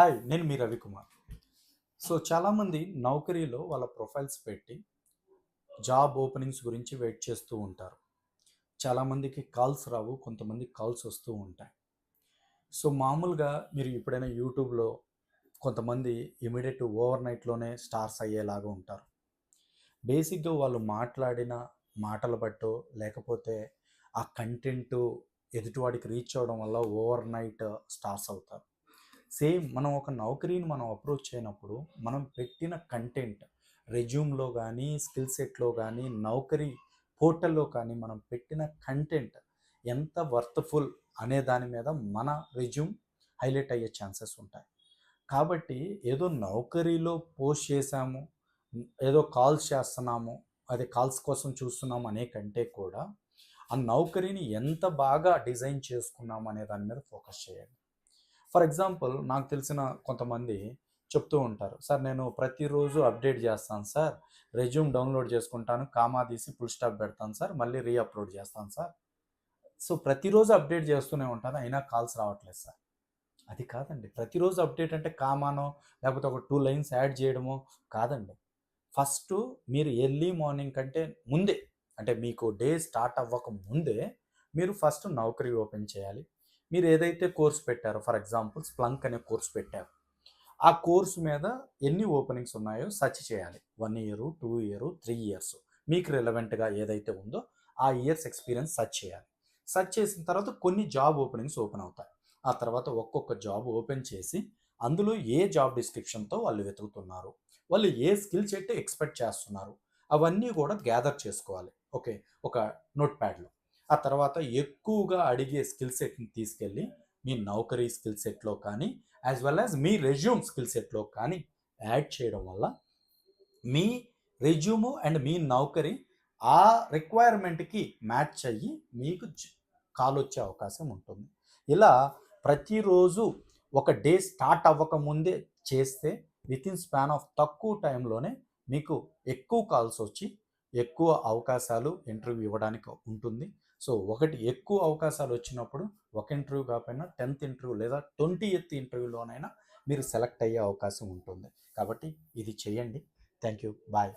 Hi నేను మీ Ravikumar. So చాలామంది నౌకరీలో వాళ్ళ ప్రొఫైల్స్ పెట్టి జాబ్ ఓపెనింగ్స్ గురించి వెయిట్ చేస్తూ ఉంటారు. చాలామందికి కాల్స్ రావు కొంతమంది కాల్స్ వస్తూ ఉంటాయి. సో మామూలుగా మీరు ఎప్పుడైనా యూట్యూబ్లో కొంతమంది ఇమీడియట్ ఓవర్ నైట్లోనే స్టార్స్ అయ్యేలాగా ఉంటారు. బేసిక్గా వాళ్ళు మాట్లాడిన మాటలు బట్టో లేకపోతే ఆ కంటెంట్ ఎదుటివాడికి రీచ్ అవ్వడం వల్ల ఓవర్ నైట్ స్టార్స్ అవుతారు. సేమ్ మనం ఒక నౌకరీని మనం అప్రోచ్ చేయనప్పుడు మనం పెట్టిన కంటెంట్ రెజ్యూమ్లో కానీ స్కిల్ సెట్లో కానీ నౌకరీ పోర్టల్లో కానీ మనం పెట్టిన కంటెంట్ ఎంత వర్త్ఫుల్ అనే దాని మీద మన రెజ్యూమ్ హైలైట్ అయ్యే ఛాన్సెస్ ఉంటాయి. కాబట్టి ఏదో నౌకరీలో పోస్ట్ చేశాము ఏదో కాల్స్ చేస్తున్నాము అది కాల్స్ కోసం చూస్తున్నాము అనే కంటే కూడా ఆ నౌకరీని ఎంత బాగా డిజైన్ చేసుకున్నాము అనే దాని మీద ఫోకస్ చేయండి. ఫర్ ఎగ్జాంపుల్ నాకు తెలిసిన కొంతమంది చెప్తూ ఉంటారు సార్ నేను ప్రతిరోజు అప్డేట్ చేస్తాను సార్ రెజ్యూమ్ డౌన్లోడ్ చేసుకుంటాను కామా తీసి ఫుల్ స్టాప్ పెడతాను సార్ మళ్ళీ రీ అప్లోడ్ చేస్తాను సార్. సో ప్రతిరోజు అప్డేట్ చేస్తూనే ఉంటాను అయినా కాల్స్ రావట్లేదు సార్. అది కాదండి ప్రతిరోజు అప్డేట్ అంటే కామానో లేకపోతే ఒక టూ లైన్స్ యాడ్ చేయడమో కాదండి. ఫస్ట్ మీరు ఎర్లీ మార్నింగ్ కంటే ముందే అంటే మీకు డే స్టార్ట్ అవ్వక ముందే మీరు ఫస్ట్ నౌకరీ ఓపెన్ చేయాలి మీరు ఏదైతే కోర్స్ పెట్టారో ఫర్ ఎగ్జాంపుల్ స్ప్లంక్ అనే కోర్స్ పెట్టారు. ఆ కోర్స్ మీద ఎన్ని ఓపెనింగ్స్ ఉన్నాయో సెర్చ్ చేయాలి. One year two year three years. మీకు రిలవెంట్గా ఏదైతే ఉందో ఆ ఇయర్స్ ఎక్స్పీరియన్స్ సర్చ్ చేయాలి. సర్చ్ చేసిన తర్వాత కొన్ని జాబ్ ఓపెనింగ్స్ ఓపెన్ అవుతాయి. ఆ తర్వాత ఒక్కొక్క జాబ్ ఓపెన్ చేసి అందులో ఏ జాబ్ డిస్క్రిప్షన్తో వాళ్ళు వెతుకుతున్నారు వాళ్ళు ఏ స్కిల్ సెట్ ఎక్స్పెక్ట్ చేస్తున్నారు అవన్నీ కూడా గ్యాదర్ చేసుకోవాలి. ఓకే? ఒక నోట్ ప్యాడ్లో ఆ తర్వాత ఎక్కువగా అడిగే స్కిల్ సెట్ని తీసుకెళ్ళి మీ నౌకరీ స్కిల్ సెట్లో కానీ యాజ్ వెల్ యాజ్ మీ రెజ్యూమ్ స్కిల్ సెట్లో కానీ యాడ్ చేయడం వల్ల మీ రెజ్యూము అండ్ మీ నౌకరీ ఆ రిక్వైర్మెంట్కి మ్యాచ్ అయ్యి మీకు కాల్ వచ్చే అవకాశం ఉంటుంది. ఇలా ప్రతిరోజు ఒక డే స్టార్ట్ అవ్వక ముందే చేస్తే విత్ ఇన్ స్పాన్ ఆఫ్ తక్కువ టైంలోనే మీకు ఎక్కువ కాల్స్ వచ్చి ఎక్కువ అవకాశాలు ఇంటర్వ్యూ ఇవ్వడానికి ఉంటుంది. సో ఒకటి ఎక్కువ అవకాశాలు వచ్చినప్పుడు ఒక ఇంటర్వ్యూ కాకపోయినా టెన్త్ ఇంటర్వ్యూ లేదా ట్వంటీ ఎయిత్ ఇంటర్వ్యూలోనైనా మీరు సెలెక్ట్ అయ్యే అవకాశం ఉంటుంది. కాబట్టి ఇది చేయండి. Thank you bye.